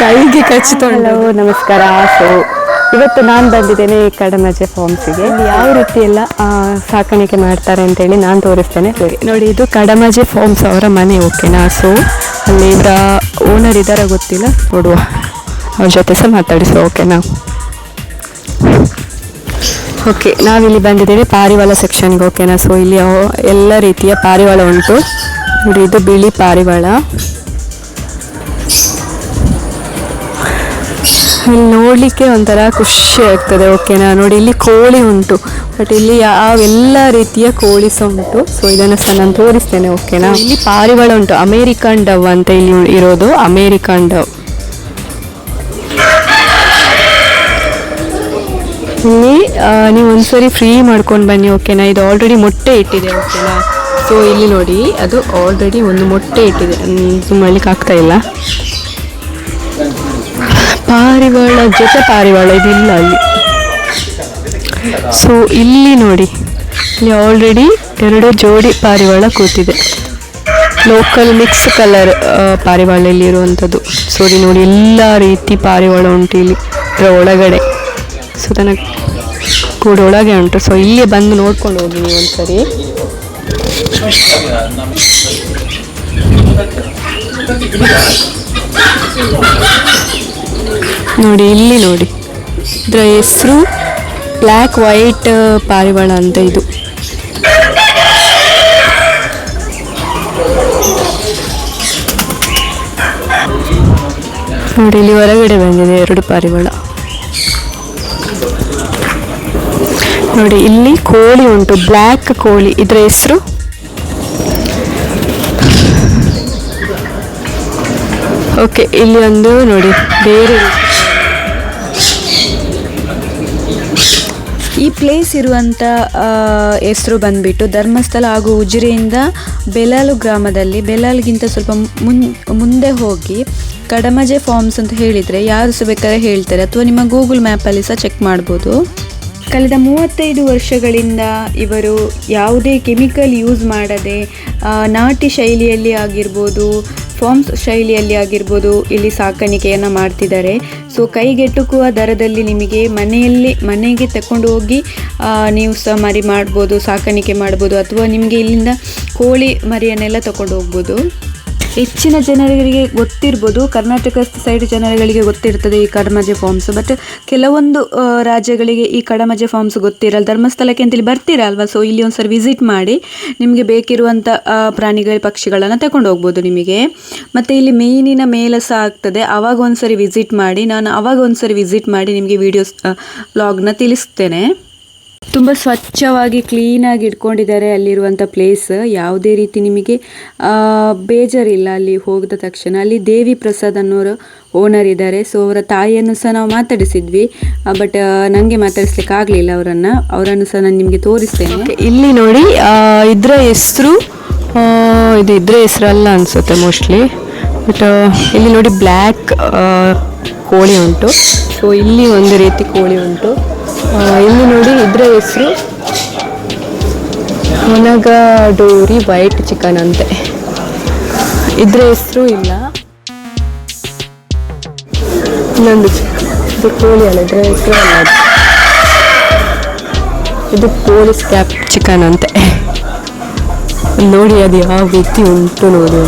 ಕೈಗೆ ಕಚ್ಚಿಕೊಂಡು ನಮಸ್ಕಾರ. ಸೊ ಇವತ್ತು ನಾನು ಬಂದಿದ್ದೇನೆ ಕಡಮಜೆ ಫಾರ್ಮ್ಸಿಗೆ. ಇಲ್ಲಿ ಯಾವ ರೀತಿ ಎಲ್ಲ ಸಾಕಾಣಿಕೆ ಮಾಡ್ತಾರೆ ಅಂತೇಳಿ ನಾನು ತೋರಿಸ್ತೇನೆ. ನೋಡಿ ಇದು ಕಡಮಜೆ ಫಾರ್ಮ್ಸ್ ಅವರ ಮನೆ ಓಕೆನಾ ಸೊ ಅಲ್ಲಿ ಇವರ ಓನರ್ ಇದಾರ ಗೊತ್ತಿಲ್ಲ? ನೋಡುವ. ಅವ್ರ ಜೊತೆ ಸಹ ಮಾತಾಡಿಸುವ ಓಕೆನಾ ಓಕೆ ನಾವಿಲ್ಲಿ ಬಂದಿದ್ದೇವೆ ಪಾರಿವಾಳ ಸೆಕ್ಷನ್ಗೆ ಓಕೆನಾ ಸೊ ಇಲ್ಲಿ ಎಲ್ಲ ರೀತಿಯ ಪಾರಿವಾಳ ಉಂಟು. ನೋಡಿ ಇದು ಬಿಳಿ ಪಾರಿವಾಳ. ಇಲ್ಲಿ ನೋಡಲಿಕ್ಕೆ ಒಂಥರ ಖುಷಿ ಆಗ್ತದೆ ಓಕೆನಾ ನೋಡಿ. ಇಲ್ಲಿ ಕೋಳಿ ಉಂಟು ಬಟ್ ಇಲ್ಲಿ ಯಾವೆಲ್ಲ ರೀತಿಯ ಕೋಳಿ ಸಹ ಉಂಟು. ಸೊ ಇದನ್ನು ಸಹ ನಾನು ತೋರಿಸ್ತೇನೆ ಓಕೆನಾ ಇಲ್ಲಿ ಪಾರಿವಾಳ ಉಂಟು, ಅಮೇರಿಕನ್ ಡವ್ ಅಂತ ಇಲ್ಲಿ ಇರೋದು, ಅಮೇರಿಕನ್ ಡವ್. ಇಲ್ಲಿ ನೀವು ಒಂದ್ಸರಿ ಫ್ರೀ ಮಾಡ್ಕೊಂಡು ಬನ್ನಿ ಓಕೆನಾ ಇದು ಆಲ್ರೆಡಿ ಮೊಟ್ಟೆ ಇಟ್ಟಿದೆ ಓಕೆನಾ ಸೊ ಇಲ್ಲಿ ನೋಡಿ, ಅದು ಆಲ್ರೆಡಿ ಒಂದು ಮೊಟ್ಟೆ ಇಟ್ಟಿದೆ. ಸುಮ್ಮನೆ ಆಗ್ತಾ ಇಲ್ಲ. ಪಾರಿವಾಳ ಜೊತೆ ಪಾರಿವಾಳ ಇದಿಲ್ಲ ಅಲ್ಲಿ ಸೊ ಇಲ್ಲಿ ನೋಡಿ, ಇಲ್ಲಿ ಆಲ್ರೆಡಿ ಎರಡು ಜೋಡಿ ಪಾರಿವಾಳ ಕೂತಿದೆ. ಲೋಕಲ್ ಮಿಕ್ಸ್ ಕಲರ್ ಪಾರಿವಾಳ ಇಲ್ಲಿ ಇರುವಂಥದ್ದು ಸೊ ಇಲ್ಲಿ ನೋಡಿ, ಎಲ್ಲ ರೀತಿ ಪಾರಿವಾಳ ಉಂಟು ಇಲ್ಲಿ ಅದರ ಒಳಗಡೆ. ಸೊ ತನ ಕೂಡ ಒಳಗೆ ಉಂಟು. ಸೊ ಇಲ್ಲೇ ಬಂದು ನೋಡ್ಕೊಂಡು ಹೋಗಿ ನೀವು ಒಂದ್ಸರಿ. ನೋಡಿ, ಇಲ್ಲಿ ನೋಡಿ. ಇದರ ಹೆಸರು ಬ್ಲ್ಯಾಕ್ ವೈಟ್ ಪಾರಿವಾಳ ಅಂತ ಇದು. ನೋಡಿ, ಇಲ್ಲಿ ಹೊರಗಡೆ ಬಂದಿದೆ ಎರಡು ಪಾರಿವಾಳ. ನೋಡಿ, ಇಲ್ಲಿ ಕೋಳಿ ಉಂಟು ಬ್ಲ್ಯಾಕ್ ಕೋಳಿ. ಇದರ ಹೆಸರು? ಓಕೆ ಇಲ್ಲಿ ಒಂದು ನೋಡಿ, ಬೇರೆ ಈ ಪ್ಲೇಸ್ ಇರುವಂಥ ಹೆಸರು ಬಂದುಬಿಟ್ಟು ಧರ್ಮಸ್ಥಳ ಹಾಗೂ ಉಜಿರೆಯಿಂದ ಬೆಲಾಲು ಗ್ರಾಮದಲ್ಲಿ ಬೆಲಾಲ್ಗಿಂತ ಸ್ವಲ್ಪ ಮುನ್, ಮುಂದೆ ಹೋಗಿ ಕಡಮಜೆ ಫಾರ್ಮ್ಸ್ ಅಂತ ಹೇಳಿದರೆ ಯಾರು ಸಹ ಬೇಕಾದ್ರೆ ಹೇಳ್ತಾರೆ. ಅಥವಾ ನಿಮ್ಮ ಗೂಗಲ್ ಮ್ಯಾಪಲ್ಲಿ ಸಹ ಚೆಕ್ ಮಾಡ್ಬೋದು. ಕಳೆದ ಮೂವತ್ತೈದು ವರ್ಷಗಳಿಂದ ಇವರು ಯಾವುದೇ ಕೆಮಿಕಲ್ ಯೂಸ್ ಮಾಡದೆ ನಾಟಿ ಶೈಲಿಯಲ್ಲಿ ಆಗಿರ್ಬೋದು ಫಾರ್ಮ್ಸ್ ಶೈಲಿಯಲ್ಲಿ ಆಗಿರ್ಬೋದು ಇಲ್ಲಿ ಸಾಕಾಣಿಕೆಯನ್ನು ಮಾಡ್ತಿದ್ದಾರೆ. ಸೊ ಕೈಗೆಟುಕುವ ದರದಲ್ಲಿ ನಿಮಗೆ ಮನೆಯಲ್ಲಿ, ಮನೆಗೆ ತಕೊಂಡು ಹೋಗಿ ನೀವು ಸಹ ಮರಿ ಮಾಡ್ಬೋದು, ಸಾಕಾಣಿಕೆ ಮಾಡ್ಬೋದು, ಅಥವಾ ನಿಮಗೆ ಇಲ್ಲಿಂದ ಕೋಳಿ ಮರಿಯನ್ನೆಲ್ಲ ತಗೊಂಡು ಹೋಗ್ಬೋದು. ಹೆಚ್ಚಿನ ಜನರಿಗೆ ಗೊತ್ತಿರ್ಬೋದು, ಕರ್ನಾಟಕ ಸೈಡ್ ಜನಗಳಿಗೆ ಗೊತ್ತಿರ್ತದೆ ಈ ಕಡಮಜೆ ಫಾರ್ಮ್ಸ್ ಬಟ್ ಕೆಲವೊಂದು ರಾಜ್ಯಗಳಿಗೆ ಈ ಕಡಮಜೆ ಫಾರ್ಮ್ಸ್ ಗೊತ್ತಿರಲ್ಲ. ಧರ್ಮಸ್ಥಳಕ್ಕೆ ಅಂತೇಳಿ ಬರ್ತೀರಾ ಅಲ್ವಾ? ಸೊ ಇಲ್ಲಿ ಒಂದ್ಸರಿ ವಿಸಿಟ್ ಮಾಡಿ, ನಿಮಗೆ ಬೇಕಿರುವಂಥ ಪ್ರಾಣಿಗಳ, ಪಕ್ಷಿಗಳನ್ನು ತಗೊಂಡು ಹೋಗ್ಬೋದು ನಿಮಗೆ. ಮತ್ತು ಇಲ್ಲಿ ಮೀನಿನ ಮೇಲೆ ಸಹ ಆಗ್ತದೆ. ಅವಾಗ ಒಂದ್ಸರಿ ವಿಸಿಟ್ ಮಾಡಿ, ನಾನು ಅವಾಗ ಒಂದ್ಸರಿ ವಿಸಿಟ್ ಮಾಡಿ ನಿಮಗೆ ವಿಡಿಯೋಸ್ ವ್ಲಾಗ್ನ ತಿಳಿಸ್ತೇನೆ. ತುಂಬ ಸ್ವಚ್ಛವಾಗಿ ಕ್ಲೀನಾಗಿ ಇಟ್ಕೊಂಡಿದ್ದಾರೆ ಅಲ್ಲಿರುವಂಥ ಪ್ಲೇಸ್ ಯಾವುದೇ ರೀತಿ ನಿಮಗೆ ಬೇಜಾರಿಲ್ಲ ಅಲ್ಲಿ ಹೋಗಿದ ತಕ್ಷಣ. ಅಲ್ಲಿ ದೇವಿ ಪ್ರಸಾದ್ ಅನ್ನೋರು ಓನರ್ ಇದ್ದಾರೆ. ಸೊ ಅವರ ತಾಯಿಯನ್ನು ಸಹ ನಾವು ಮಾತಾಡಿಸಿದ್ವಿ. ಬಟ್ ನನಗೆ ಮಾತಾಡಿಸ್ಲಿಕ್ಕೆ ಆಗಲಿಲ್ಲ ಅವರನ್ನು. ಅವರನ್ನು ಸಹ ನಾನು ನಿಮಗೆ ತೋರಿಸ್ತೇನೆ. ಇಲ್ಲಿ ನೋಡಿ ಇದ್ರ ಹೆಸರು ಇದು ಇದ್ರ ಹೆಸರಲ್ಲ ಅನ್ಸುತ್ತೆ ಮೋಸ್ಟ್ಲಿ ಬಟ್ ಇಲ್ಲಿ ನೋಡಿ ಬ್ಲ್ಯಾಕ್ ಕೋಳಿ ಉಂಟು. ಸೊ ಇಲ್ಲಿ ಒಂದು ರೀತಿ ಕೋಳಿ ಉಂಟು. ಇಲ್ಲಿ ನೋಡಿ ಇದರ ಹೆಸರು ಒನಗಡೂರಿ ವೈಟ್ ಚಿಕನ್ ಅಂತೆ. ಇದ್ರ ಹೆಸರು ಇಲ್ಲ. ಇನ್ನೊಂದು ಇದು ಕೋಳಿ ಅಲ್ಲ, ಇದರ ಹೆಸರು ಅಲ್ಲ ಇದು ಕೋಳಿ ಸ್ಕ್ಯಾಪ್ ಚಿಕನ್ ಅಂತೆ. ನೋಡಿ ಅದು ಯಾವ ರೀತಿ ಉಂಟು ನೋಡಿ.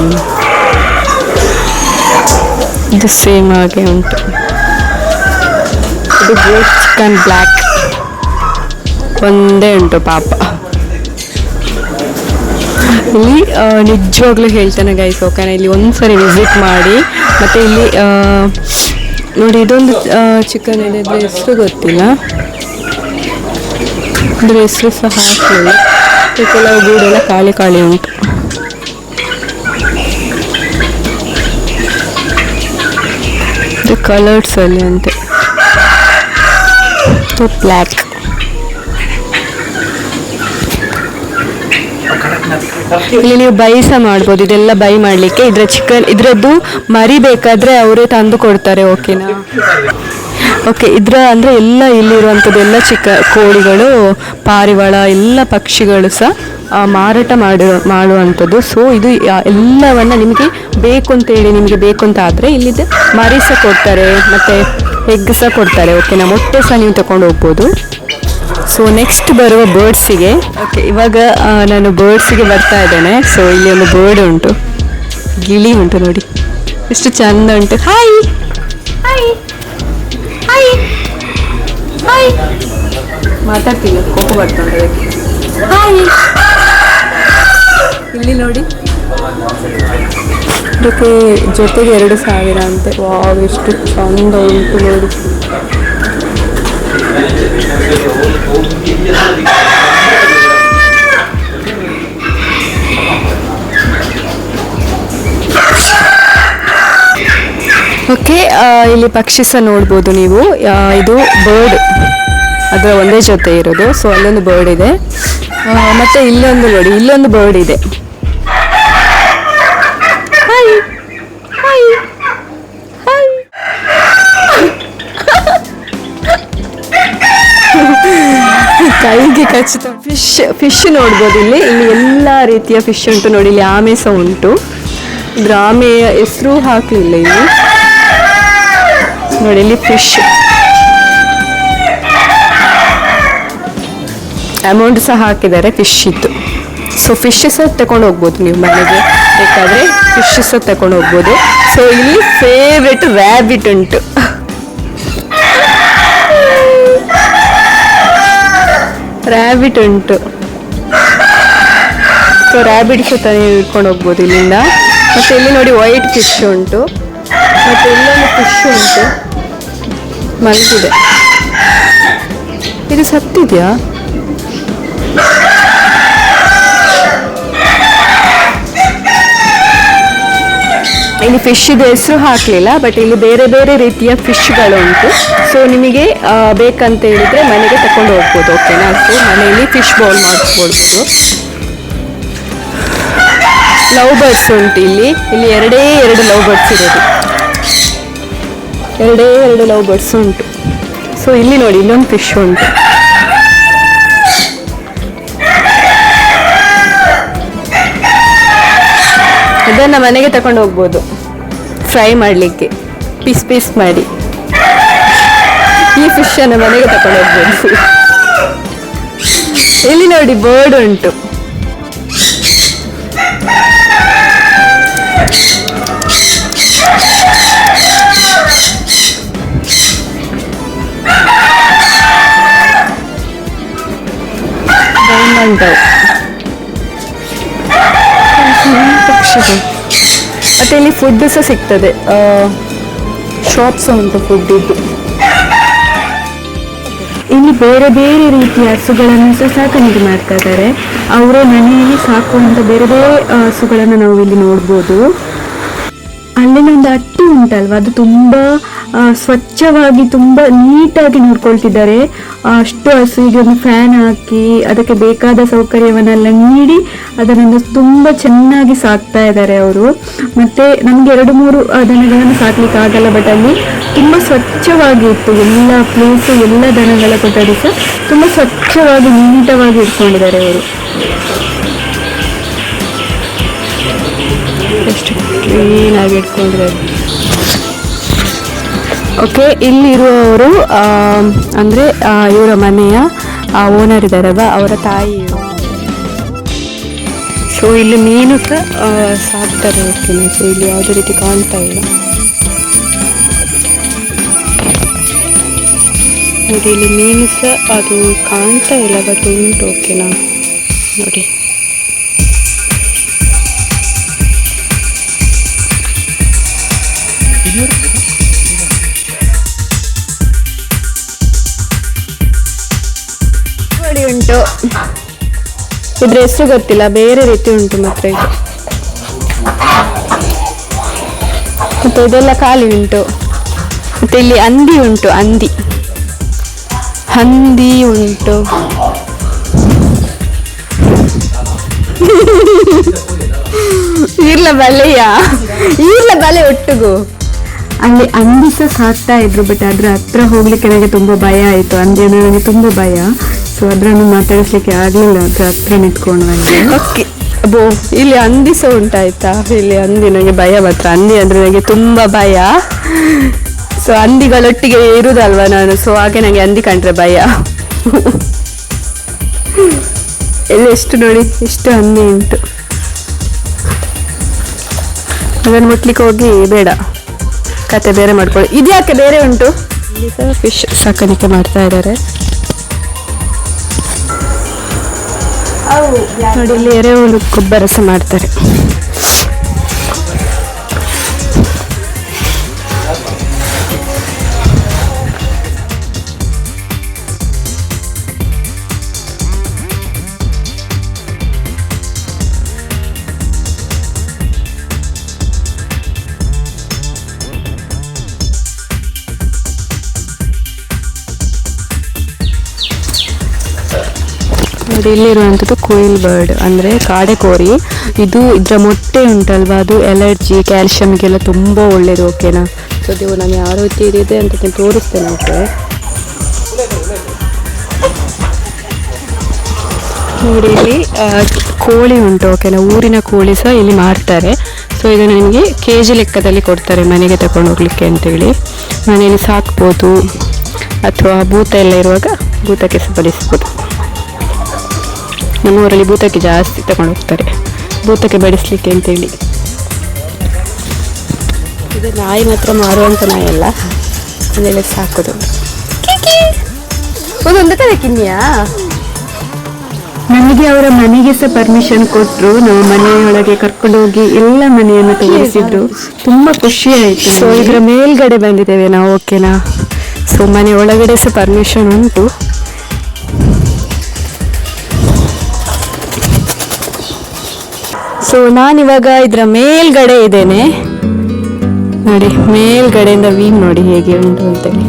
ಇದು ಸೇಮ್ ಹಾಗೆ ಉಂಟು. ಇದು ಗ್ರೇಟ್ ಚಿಕನ್ ಬ್ಲ್ಯಾಕ್ ಒಂದೇ ಉಂಟು ಪಾಪ. ಇಲ್ಲಿ ನಿಜವಾಗ್ಲೂ ಹೇಳ್ತಾನೆ ಗೈಸ್ ಓಕೆನಾ ಇಲ್ಲಿ ಒಂದ್ಸರಿ ವಿಸಿಟ್ ಮಾಡಿ. ಮತ್ತೆ ಇಲ್ಲಿ ನೋಡಿ ಇದೊಂದು ಚಿಕನ್ ಇದ್ರ ಹೆಸರು ಗೊತ್ತಿಲ್ಲ. ಅಂದರೆ ಹೆಸರು ಸಹ ಹಾಕಲಿಲ್ಲ. ಕೆಲವು ಗೂಡೆಲ್ಲ ಖಾಲಿ ಖಾಲಿ ಉಂಟು. ಕಲರ್ಸ್ ಅಲ್ಲಿ ಅಂತೆ. ಬ್ಲ್ಯಾಕ್ ಇಲ್ಲಿ ನೀವು ಬೈ ಮಾಡ್ಬೋದು. ಇದೆಲ್ಲ ಬೈ ಮಾಡಲಿಕ್ಕೆ. ಇದ್ರ ಚಿಕನ್ ಇದರದ್ದು ಮರಿಬೇಕಾದ್ರೆ ಅವರೇ ತಂದು ಕೊಡ್ತಾರೆ ಓಕೆನಾ ಓಕೆ ಇದರ ಅಂದರೆ ಎಲ್ಲ ಇಲ್ಲಿರುವಂಥದ್ದು ಎಲ್ಲ ಚಿಕ್ಕ ಕೋಳಿಗಳು, ಪಾರಿವಾಳ, ಎಲ್ಲ ಪಕ್ಷಿಗಳು ಸಹ ಮಾರಾಟ ಮಾಡಿರೋ ಮಾಡುವಂಥದ್ದು. ಸೊ ಇದು ಎಲ್ಲವನ್ನು ನಿಮಗೆ ಬೇಕು ಅಂತ ಹೇಳಿ ನಿಮಗೆ ಬೇಕು ಅಂತ ಆದರೆ ಇಲ್ಲಿದ್ದ ಮರಿ ಸಹ ಕೊಡ್ತಾರೆ, ಮತ್ತು ಎಗ್ ಸಹ ಕೊಡ್ತಾರೆ. ಓಕೆನಾ ಮೊಟ್ಟೆ ಸಹ ನೀವು ತಗೊಂಡು ಹೋಗ್ಬೋದು. ಸೊ ನೆಕ್ಸ್ಟ್ ಬರುವ ಬರ್ಡ್ಸಿಗೆ ಓಕೆ ಇವಾಗ ನಾನು ಬರ್ಡ್ಸಿಗೆ ಬರ್ತಾ ಇದ್ದೇನೆ. ಸೊ ಇಲ್ಲಿ ಒಂದು ಬರ್ಡ್ ಉಂಟು. ಗಿಳಿ ಉಂಟು ನೋಡಿ. ಎಷ್ಟು ಚಂದ ಉಂಟು. ಹಾಯ್ ಹಾಯ್ ಹಾಯ್ ಹಾಯ್ ಮಾತಾಡ್ತಿಲ್ಲ ಕೋಪ ಬರ್ತದೆ ಹಾಯ್ ಇಲ್ಲಿ ನೋಡಿ. ಇದಕ್ಕೆ ಜೊತೆಗೆ ಎರಡು ಸಾವಿರ ಅಂತೆ. ವಾವ್ ಎಷ್ಟು ಚಂದ ಉಂಟು ನೋಡಿ. ಓಕೆ ಇಲ್ಲಿ ಪಕ್ಷಿ ಸಹ ನೋಡ್ಬೋದು ನೀವು. ಇದು ಬರ್ಡ್ ಅದರ ಒಂದೇ ಜೊತೆ ಇರೋದು. ಸೊ ಅಲ್ಲೊಂದು ಬರ್ಡ್ ಇದೆ. ಮತ್ತೆ ಇಲ್ಲೊಂದು ನೋಡಿ, ಇಲ್ಲೊಂದು ಬರ್ಡ್ ಇದೆ. ಕೈಗೆ ಖಚಿತ ಫಿಶ್ ಫಿಶ್ ನೋಡ್ಬೋದು ಇಲ್ಲಿ. ಇಲ್ಲಿ ಎಲ್ಲ ರೀತಿಯ ಫಿಶ್ ಉಂಟು ನೋಡಿ. ಇಲ್ಲಿ ಆಮೆ ಸಹ ಉಂಟು. ಇದ್ರ ಆಮೆಯ ಹೆಸರು ಹಾಕಲಿಲ್ಲ ಇಲ್ಲಿ. ನೋಡಿ, ಇಲ್ಲಿ ಫಿಶ್ ಅಮೌಂಟ್ ಸಹ ಹಾಕಿದ್ದಾರೆ ಫಿಶ್ ಇತ್ತು ಸೊ ಫಿಶ್ ಸಹ ತಗೊಂಡು ಹೋಗ್ಬೋದು ನೀವು ಮನೆಗೆ. ಬೇಕಾದರೆ ಫಿಶ್ ಸಹ ತಗೊಂಡು ಹೋಗ್ಬೋದು. ಸೊ ಇಲ್ಲಿ ಫೇವ್ರೆಟ್ ರ್ಯಾಬಿಟ್ ಉಂಟು. ರ್ಯಾಬಿಟ್ ಉಂಟು. ಸೊ ರ್ಯಾಬಿಟ್ ಸಹ ಇಟ್ಕೊಂಡು ಹೋಗ್ಬೋದು ಇಲ್ಲಿಂದ. ಮತ್ತೆ ಇಲ್ಲಿ ನೋಡಿ ವೈಟ್ ಫಿಶ್ ಉಂಟು. ಮತ್ತೆ ಇಲ್ಲೊಂದು ಫಿಶ್ ಉಂಟು. ಮಲಗಿದೆ. ಇದು ಸತ್ತಿದೆಯಾ? ಇಲ್ಲಿ ಫಿಶ್ ಇದೆ, ಹೆಸರು ಹಾಕಲಿಲ್ಲ ಬಟ್ ಇಲ್ಲಿ ಬೇರೆ ಬೇರೆ ರೀತಿಯ ಫಿಶ್ಗಳು ಉಂಟು ಸೊ ನಿಮಗೆ ಬೇಕಂತ ಹೇಳಿದರೆ ಮನೆಗೆ ತಕೊಂಡು ಹೋಗ್ಬೋದು ಓಕೆನಾ ಸೊ ಮನೆಯಲ್ಲಿ ಫಿಶ್ ಬೌಲ್ ಮಾಡ್ಕೊಳ್ಬೋದು ಲವ್ ಬರ್ಡ್ಸ್ ಉಂಟು ಇಲ್ಲಿ. ಇಲ್ಲಿ ಎರಡೇ ಎರಡು ಲವ್ ಬರ್ಡ್ಸ್ ಇರೋದು. ಎರಡೇ ಎರಡು ಲವ್ ಬರ್ಡ್ಸ್ ಉಂಟು. ಸೊ ಇಲ್ಲಿ ನೋಡಿ ಇನ್ನೊಂದು ಫಿಶ್ ಉಂಟು. ಅದನ್ನು ಮನೆಗೆ ತಗೊಂಡು ಹೋಗ್ಬೋದು. ಫ್ರೈ ಮಾಡಲಿಕ್ಕೆ. ಪೀಸ್ ಪೀಸ್ ಮಾಡಿ. ಈ ಫಿಶನ್ನು ಮನೆಗೆ ತಕೊಂಡು ಹೋಗ್ಬೋದು. ಇಲ್ಲಿ ನೋಡಿ ಬರ್ಡ್ ಉಂಟು. ಡವ್ ಪಕ್ಷಿಗಳು ಮತ್ತೆ ಇಲ್ಲಿ ಫುಡ್ ಸಹ ಸಿಗ್ತದೆ. ಶಾಪ್ಸ್ ಉಂಟು ಫುಡ್ ಇದ್ದು. ಇಲ್ಲಿ ಬೇರೆ ಬೇರೆ ರೀತಿಯ ಹಸುಗಳನ್ನು ಸಹ ಸಾಕಾಣಿಕೆ ಮಾಡ್ತಾ ಇದ್ದಾರೆ. ಅವರ ಮನೆಯಲ್ಲಿ ಸಾಕುವಂತ ಬೇರೆ ಬೇರೆ ಹಸುಗಳನ್ನು ನಾವು ಇಲ್ಲಿ ನೋಡ್ಬೋದು. ಅಲ್ಲಿನ ಒಂದು ಅಟ್ಟಿ ಉಂಟಲ್ವಾ? ಅದು ತುಂಬಾ ಸ್ವಚ್ಛವಾಗಿ ತುಂಬ ನೀಟಾಗಿ ನೋಡ್ಕೊಳ್ತಿದ್ದಾರೆ. ಅಷ್ಟು ಹಸುವಿಗೆ ಒಂದು ಫ್ಯಾನ್ ಹಾಕಿ ಅದಕ್ಕೆ ಬೇಕಾದ ಸೌಕರ್ಯವನ್ನೆಲ್ಲ ನೀಡಿ ಅದನ್ನು ತುಂಬ ಚೆನ್ನಾಗಿ ಸಾಕ್ತಾ ಇದ್ದಾರೆ ಅವರು. ಮತ್ತು ನಮಗೆ ಎರಡು ಮೂರು ದನಗಳನ್ನು ಸಾಕ್ಲಿಕ್ಕೆ ಆಗಲ್ಲ ಬಟ್ ಅಲ್ಲಿ ತುಂಬ ಸ್ವಚ್ಛವಾಗಿ ಇತ್ತು. ಎಲ್ಲ ಪ್ಲೇಸು ಎಲ್ಲ ದನಗಳ ಕೊಠಡಿ ಸಹ ತುಂಬ ಸ್ವಚ್ಛವಾಗಿ ನೀಟವಾಗಿ ಇಟ್ಕೊಂಡಿದ್ದಾರೆ ಅವರು. ಎಷ್ಟು ಕ್ಲೀನಾಗಿ ಇಟ್ಕೊಂಡಿದ್ದಾರೆ. ಓಕೆ ಇಲ್ಲಿರುವವರು ಅಂದರೆ ಇವರ ಮನೆಯ ಓನರ್ ಇದ್ದಾರಲ್ವ ಅವರ ತಾಯಿ ಸೊ ಇಲ್ಲಿ ಮೀನು ಸಹ ಸಾಕ್ತಾರೆ ಓಕೆನಾ ಸೊ ಇಲ್ಲಿ ಯಾವುದೇ ರೀತಿ ಕಾಣ್ತಾ ಇಲ್ಲ. ನೋಡಿ, ಇಲ್ಲಿ ಮೀನು ಸಹ ಅದು ಕಾಣ್ತಾ ಇಲ್ಲ ಬಟ್ ಉಂಟು ಓಕೆನಾ ನೋಡಿ. ಉಂಟು ಇದ್ರ ಹೆಸರು ಗೊತ್ತಿಲ್ಲ, ಬೇರೆ ರೀತಿ ಉಂಟು ಮಾತ್ರ ಇದು. ಮತ್ತೆ ಇದೆಲ್ಲ ಖಾಲಿ ಉಂಟು. ಮತ್ತೆ ಇಲ್ಲಿ ಹಂದಿ ಉಂಟು, ಹಂದಿ. ಹಂದಿ ಉಂಟು. ಇರ್ಲ ಬಲೆಯ ಇರ್ಲ ಬಲೆ ಒಟ್ಟಿಗೂ. ಅಲ್ಲಿ ಅಂದಿ ಸಹ ಸಾಕ್ತಾ ಇದ್ರು ಬಟ್ ಅದ್ರ ಹತ್ರ ಹೋಗ್ಲಿಕ್ಕೆ ನನಗೆ ತುಂಬಾ ಭಯ ಆಯ್ತು. ಅಂದಿ ಅಂದ್ರೆ ನನಗೆ ತುಂಬಾ ಭಯ. ಸೊ ಅದ್ರನ್ನು ಮಾತಾಡಿಸ್ಲಿಕ್ಕೆ ಆಗ್ಲಿಲ್ಲ ಅದ್ರ ಹತ್ರ ನಿಂತ್ಕೊಂಡು ನನಗೆ ಓಕೆ ಬೋ ಇಲ್ಲಿ ಹಂದಿ ಸಹ ಉಂಟಾಯ್ತಾ? ಇಲ್ಲಿ ಅಂದಿ ನನಗೆ ಭಯ ಮಾತ್ರ. ಹಂದಿ ಅಂದ್ರೆ ನನಗೆ ತುಂಬ ಭಯ. ಸೊ ಹಂದಿಗಳೊಟ್ಟಿಗೆ ಇರುದಲ್ವಾ ನಾನು? ಸೊ ಹಾಗೆ ನನಗೆ ಅಂದಿ ಕಂಡ್ರೆ ಭಯ. ಇಲ್ಲಿ ಎಷ್ಟು ನೋಡಿ ಎಷ್ಟು ಹಂದಿ ಉಂಟು. ಅದನ್ನು ಮುಟ್ಲಿಕ್ಕೆ ಹೋಗಿ ಬೇಡ. ಕತೆ ಬೇರೆ ಮಾಡ್ಕೊಳ್ಳಿ. ಇದ್ಯಾಕೆ ಬೇರೆ ಉಂಟು? ಫಿಶ್ ಸಾಕಾಣಿಕೆ ಮಾಡ್ತಾ ಇದ್ದಾರೆ. ನೋಡಿ ಇಲ್ಲಿ ಎರೆಹುಳು ಗೊಬ್ಬರ ಸಹ ಮಾಡ್ತಾರೆ. ನೋಡಿ ಇಲ್ಲಿರುವಂಥದ್ದು ಕೊಯಿಲ್ ಬರ್ಡ್ ಅಂದರೆ ಕಾಡೆಕೋರಿ ಇದು ಇದರ ಮೊಟ್ಟೆ ಉಂಟಲ್ವಾ? ಅದು ಎಲರ್ಜಿ ಕ್ಯಾಲ್ಶಿಯಮ್ಗೆಲ್ಲ ತುಂಬ ಒಳ್ಳೆಯದು ಓಕೆನಾ ಸೊ ಇದು ನಾನು ಯಾವ ರೀತಿ ಇದೆ ಅಂತ ನಾನು ತೋರಿಸ್ತೇನೆ ಓಕೆ ನೋಡಿ, ಇಲ್ಲಿ ಕೋಳಿ ಉಂಟು ಓಕೆನಾ ಊರಿನ ಕೋಳಿ ಸಹ ಇಲ್ಲಿ ಮಾಡ್ತಾರೆ ಸೊ ಇದು ನನಗೆ ಕೆ ಜಿ ಲೆಕ್ಕದಲ್ಲಿ ಕೊಡ್ತಾರೆ ಮನೆಗೆ ತಗೊಂಡು ಹೋಗ್ಲಿಕ್ಕೆ ಅಂತೇಳಿ. ಮನೆಯಲ್ಲಿ ಸಾಕ್ಬೋದು, ಅಥವಾ ಭೂತ ಎಲ್ಲ ಇರುವಾಗ ಭೂತಕ್ಕೆ ಸಹ ಬಡಿಸ್ಬೋದು ನಮ್ಮ ಊರಲ್ಲಿ ಭೂತಕ್ಕೆ ಜಾಸ್ತಿ ತಗೊಂಡು ಹೋಗ್ತಾರೆ. ಭೂತಕ್ಕೆ ಬಡಿಸ್ಲಿಕ್ಕೆ ಅಂತೇಳಿ. ಇದು ನಾಯಿ ಮಾತ್ರ ಮಾರುವಂಥ ನಾಯಿ ಅಲ್ಲ. ಅದೆಲ್ಲ ಸಾಕೋದು. ಒಂದೊಂದು ಕಡೆ ಕಿನ್ನಿಯಾ ನಮಗೆ ಅವರ ಮನೆಗೆ ಸಹ ಪರ್ಮಿಷನ್ ಕೊಟ್ರು. ನಮ್ಮ ಮನೆಯೊಳಗೆ ಕರ್ಕೊಂಡು ಹೋಗಿ ಎಲ್ಲ ಮನೆಯನ್ನು ತೋರಿಸಿದ್ರು ತುಂಬ ಖುಷಿ ಆಯಿತು ಸೊ ಇದರ ಮೇಲ್ಗಡೆ ಬಂದಿದ್ದೇವೆ ನಾವು ಓಕೆನಾ? ಸೊ ಮನೆ ಒಳಗಡೆ ಸಹ ಪರ್ಮಿಷನ್ ಉಂಟು. ಸೊ ನಾನಿವಾಗ ಇದರ ಮೇಲ್ಗಡೆ ಇದ್ದೇನೆ. ನೋಡಿ, ಮೇಲ್ಗಡೆಯಿಂದ ವೀವ್ ನೋಡಿ ಹೇಗೆ ಉಂಟು ಅಂತೇಳಿ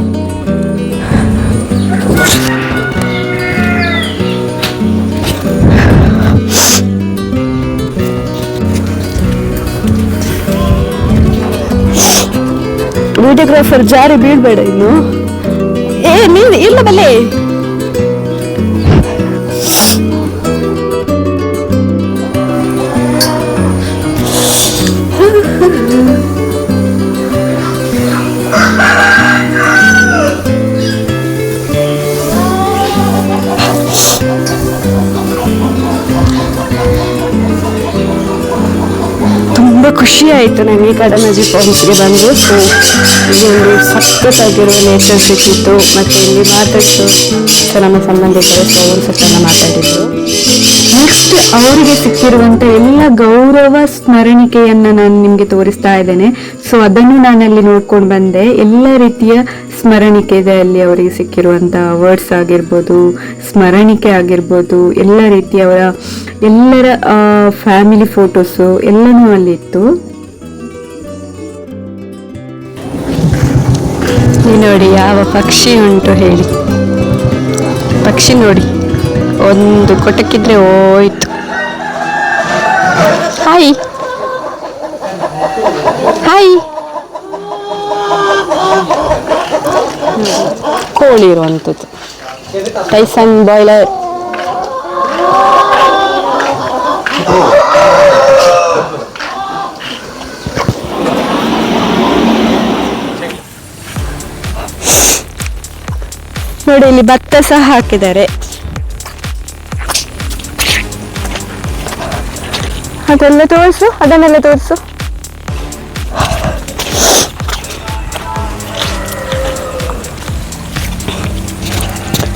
ವಿಡಿಯೋಗ್ರಾಫರ್ ಜಾರಿ ಬೀಳ್ಬೇಡ ಇನ್ನು. ಏ, ನೀನು ಇಲ್ಲ ಬಲ್ಲೆ ಆಯಿತು ನನಗೆ ಕಡಮಜಿ ಫಾಲ್ಸ್ಗೆ ಬಂದು ಸೊ ಇಲ್ಲಿ ಒಂದು ಸಖತ್ತಾಗಿರುವ ನೇಚರ್ ಸಿಕ್ಕಿತ್ತು ಮತ್ತು ಇಲ್ಲಿ ಮಾತಾಡ್ತು ಸೊ, ನಮ್ಮ ಸಂಬಂಧಿಕರು ಸೊ ಅವರು ಸಹ ಮಾತಾಡಿದ್ರು. ನೆಕ್ಸ್ಟ್ ಅವರಿಗೆ ಸಿಕ್ಕಿರುವಂಥ ಎಲ್ಲ ಗೌರವ ಸ್ಮರಣಿಕೆಯನ್ನು ನಾನು ನಿಮಗೆ ತೋರಿಸ್ತಾ ಇದ್ದೇನೆ. ಸೊ ಅದನ್ನು ನಾನಲ್ಲಿ ನೋಡ್ಕೊಂಡು ಬಂದೆ. ಎಲ್ಲ ರೀತಿಯ ಸ್ಮರಣಿಕೆ ಇದೆ ಅಲ್ಲಿ ಅವರಿಗೆ ಸಿಕ್ಕಿರುವಂಥ ವರ್ಡ್ಸ್ ಆಗಿರ್ಬೋದು, ಸ್ಮರಣಿಕೆ ಆಗಿರ್ಬೋದು, ಎಲ್ಲ ರೀತಿಯವರ ಎಲ್ಲರ ಫ್ಯಾಮಿಲಿ ಫೋಟೋಸು ಎಲ್ಲನೂ ಅಲ್ಲಿತ್ತು. ನೀವು ನೋಡಿ ಯಾವ ಪಕ್ಷಿ ಉಂಟು ಹೇಳಿ. ಪಕ್ಷಿ ನೋಡಿ. ಒಂದು ಕೊಟಕ್ಕಿದ್ರೆ ಹೋಯ್ತು. ಹಾಯ್. ಹಾಯ್. ಕೋಳಿ ಇರುವಂಥದ್ದು. ಟೈಸನ್ ಬಾಯ್ಲರ್ ನೋಡಿ, ಇಲ್ಲಿ ಭತ್ತ ಸಹ ಹಾಕಿದ್ದಾರೆ. ಅದೆಲ್ಲ ತೋರಿಸು, ಅದನ್ನೆಲ್ಲ ತೋರಿಸು.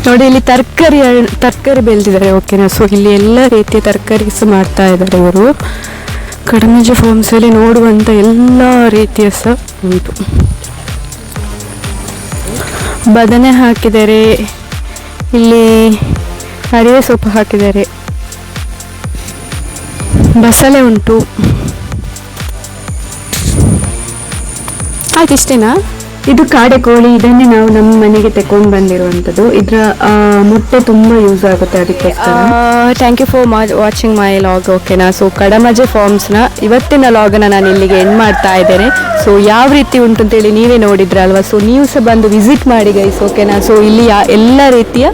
ನೋಡಿ, ಇಲ್ಲಿ ತರಕಾರಿ ತರಕಾರಿ ಬೆಳೆದಿದ್ದಾರೆ, ಓಕೆನಾ? ಸೊ ಇಲ್ಲಿ ಎಲ್ಲ ರೀತಿಯ ತರಕಾರಿ ಸಹ ಮಾಡ್ತಾ ಇದ್ದಾರೆ ಇವರು. ಕಡಮಜಿ ಫಾರ್ಮ್ಸ್ ನೋಡುವಂಥ ಎಲ್ಲ ರೀತಿಯ ಸಹ ಉಂಟು ಬದನೆ ಹಾಕಿದ್ದಾರೆ ಇಲ್ಲಿ ಅರಿವೆ ಸೊಪ್ಪು ಹಾಕಿದ್ದಾರೆ ಬಸಳೆ ಉಂಟು. ಇಷ್ಟೇನಾ? ಇದು ಕಾಡೆ ಕೋಳಿ, ಇದನ್ನೇ ನಾವು ನಮ್ಮ ಮನೆಗೆ ತಗೊಂಡು ಬಂದಿರುವಂಥದ್ದು. ಇದರ ಮೊಟ್ಟೆ ತುಂಬ ಯೂಸ್ ಆಗುತ್ತೆ ಅದಕ್ಕೆ. Thank you for watching my log ಓಕೆನಾ ಸೊ ಕಡಮಜೆ ಫಾರ್ಮ್ಸ್ನ ಇವತ್ತಿನ ಲಾಗನ್ನು ನಾನು ಇಲ್ಲಿಗೆ ಎಂಡ್ ಮಾಡ್ತಾ ಇದ್ದೇನೆ. ಸೊ ಯಾವ ರೀತಿ ಉಂಟು ಅಂತೇಳಿ ನೀವೇ ನೋಡಿದ್ರಲ್ವಾ ಸೊ ನೀವು ಸಹ ಬಂದು ವಿಸಿಟ್ ಮಾಡಿ ಗೈಸ್ ಓಕೆನಾ ಸೊ ಇಲ್ಲಿ ಎಲ್ಲ ರೀತಿಯ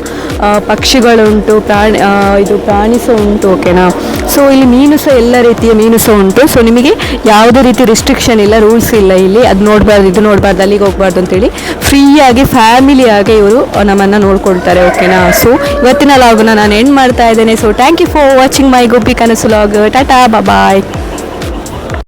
ಪಕ್ಷಿಗಳು ಪಕ್ಷಿಗಳುಂಟು, ಪ್ರಾಣಿ ಇದು ಪ್ರಾಣಿ ಸಹ ಉಂಟು ಓಕೆನಾ ಸೊ ಇಲ್ಲಿ ಮೀನು ಸಹ ಎಲ್ಲ ರೀತಿಯ ಮೀನು ಸಹ ಉಂಟು. ಸೊ ನಿಮಗೆ ಯಾವುದೇ ರೀತಿ ರಿಸ್ಟ್ರಿಕ್ಷನ್ ಇಲ್ಲ ರೂಲ್ಸ್ ಇಲ್ಲ ಇಲ್ಲಿ. ಅದು ನೋಡಬಾರ್ದು, ಇದು ನೋಡಬಾರ್ದು, ಅಲ್ಲಿಗೆ ಹೋಗಬಾರ್ದು ಅಂತೇಳಿ ಫ್ರೀಯಾಗಿ ಫ್ಯಾಮಿಲಿಯಾಗಿ ಇವರು ನಮ್ಮನ್ನು ನೋಡ್ಕೊಳ್ತಾರೆ ಓಕೆನಾ ಸೊ ಇವತ್ತಿನ ಲಾಗ್ನ ನಾನು ಎಂಡ್ ಮಾಡ್ತಾ ಇದ್ದೇನೆ. So thank you for watching my Gopi ಕನಸು ಲಾಗ್ ಟಾಟಾ ಬಾಯ್